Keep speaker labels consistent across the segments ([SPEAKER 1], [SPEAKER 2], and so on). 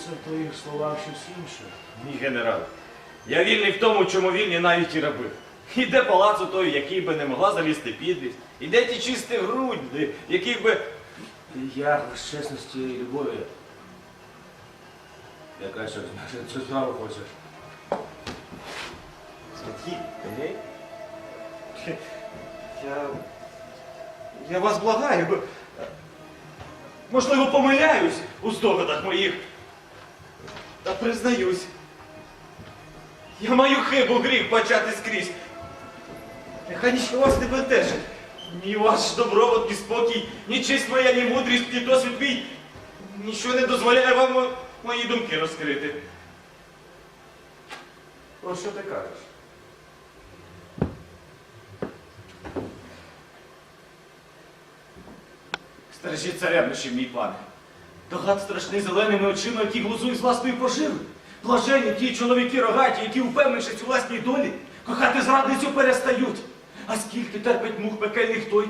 [SPEAKER 1] чується в твоїх словах щось інше.
[SPEAKER 2] Мій генерал. Я вільний в тому, чому вільні навіть і раби. Іде палацу той, який би не могла завісти підлість. Іде ті чисті груди, яких би.
[SPEAKER 1] Я з чесності і любові. Яка ж цю справу хочеш?
[SPEAKER 2] Які? Ей? Я. Я вас благаю. бо- Можливо, помиляюсь у здогадах моїх. Та признаюсь. Я маю хибу гріх бачати скрізь. Нехай нічого вас не бентежить. Ні ваш добробут, ні спокій, ні честь моя, ні мудрість, ні досвід мій. Нічого не дозволяє вам мої думки розкрити.
[SPEAKER 1] Про що ти кажеш?
[SPEAKER 2] Стережіть царевнощі, мій Догад страшний зеленими очима, які глузують з власної поживи. Блажені ті чоловіки рогаті, які, впевнившись у власній долі, кохати зрадницю перестають. А скільки терпить мух пекельних той,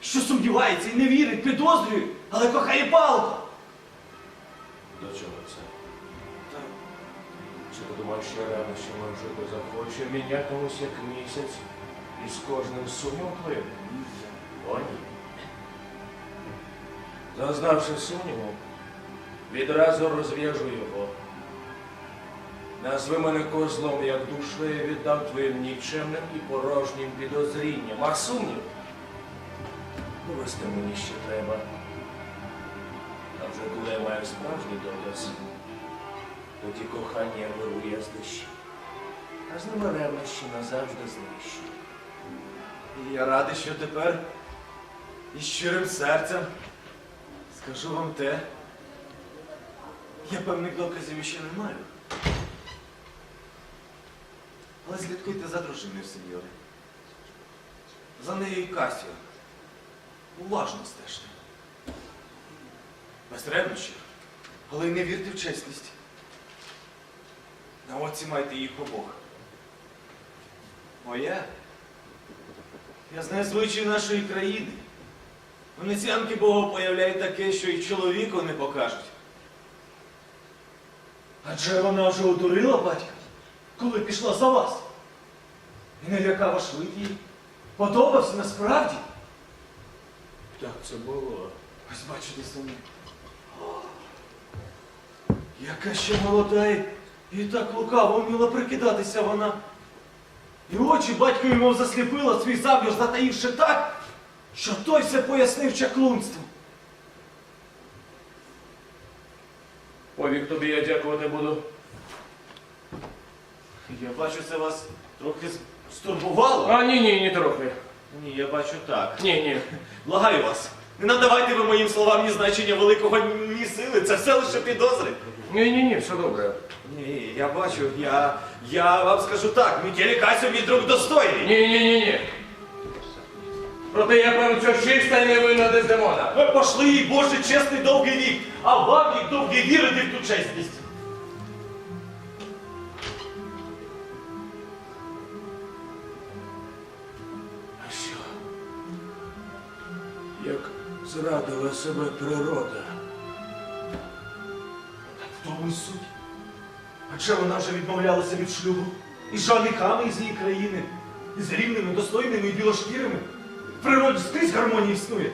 [SPEAKER 2] що сумнівається і не вірить, підозрює, але кохає палко.
[SPEAKER 1] До чого це? Чи подумаєш, що рано, що можливо захоче мінятимусь як місяць і з кожним сумнівом плине? О, ні. Зазнавши сумніву, відразу розв'яжу його. Назви мене козлом, як душу я віддав твоїм нікчемним і порожнім підозрінням. А сумнів довести мені ще треба. А вже коли я маю справжній доказ, тоді кохання вирує з душі, а з ними ревнощі назавжди знищу.
[SPEAKER 2] І я радий, що тепер із щирим серцем скажу вам те. Я певних доказів ще не маю. Але слідкуйте за дружиною, сеньори. За нею і Касіо. Уважно стежте. Без ревнощів, але й не вірте в чесність. На оці майте їх обох. Моя? Я знаю звичаї нашої країни. Венеціанки Богу появляють таке, що й чоловіку не покажуть. Адже вона вже одурила батька, коли пішла за вас. І не лякава вид їй. Подобався насправді.
[SPEAKER 1] Так це було.
[SPEAKER 2] Ось бачите самі. Яка ще молода і, і так лукаво вміла прикидатися вона. І очі батькові мов засліпила свій забір, затаївши так, що той все пояснив чаклунством.
[SPEAKER 1] Повік тобі я дякувати буду.
[SPEAKER 2] Я бачу, це вас трохи стурбувало.
[SPEAKER 1] А ні, ні, ні трохи.
[SPEAKER 2] Ні, я бачу так.
[SPEAKER 1] Ні, ні.
[SPEAKER 2] Благаю вас. Не надавайте ви моїм словам ні значення великого, ні сили. Це все лише підозри.
[SPEAKER 1] Ні, ні, ні, все добре.
[SPEAKER 2] Ні, я бачу, я, я вам скажу так, Мікелі Касю мій друг достойний.
[SPEAKER 1] Ні, ні, ні, ні. Проте я певен, що чиста і невинна Дездемона.
[SPEAKER 2] Ви пошли їй Боже чесний довгий вік, а вам вік довгий вірити в ту чесність.
[SPEAKER 1] А що? Як зрадила себе природа.
[SPEAKER 2] Так В тому й суть. Адже вона вже відмовлялася від шлюбу із жаліками із її країни, із рівними, достойними і білошкірими. В природі скрізь гармонія існує.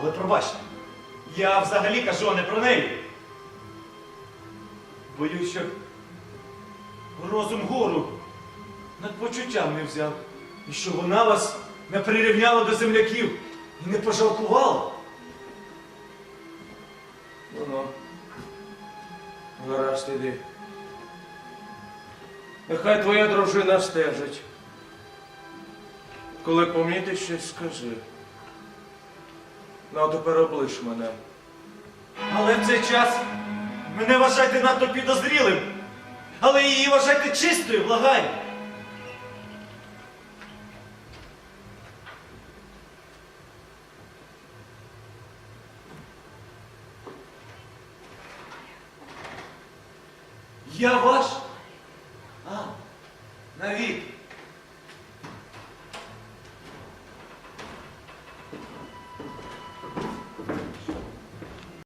[SPEAKER 2] Але пробачте, я взагалі кажу, а не про неї. Боюсь, що розум гору над почуттям не взяв, і що вона вас не прирівняла до земляків і не пожалкувала.
[SPEAKER 1] Ну ну. Гаразд іди. Нехай твоя дружина стежить. Коли помітиш щось, скажи. Ну, а тепер облиш мене.
[SPEAKER 2] Але в цей час мене вважайте надто підозрілим, але її вважайте чистою, благаю. Я ваш? А, навіть.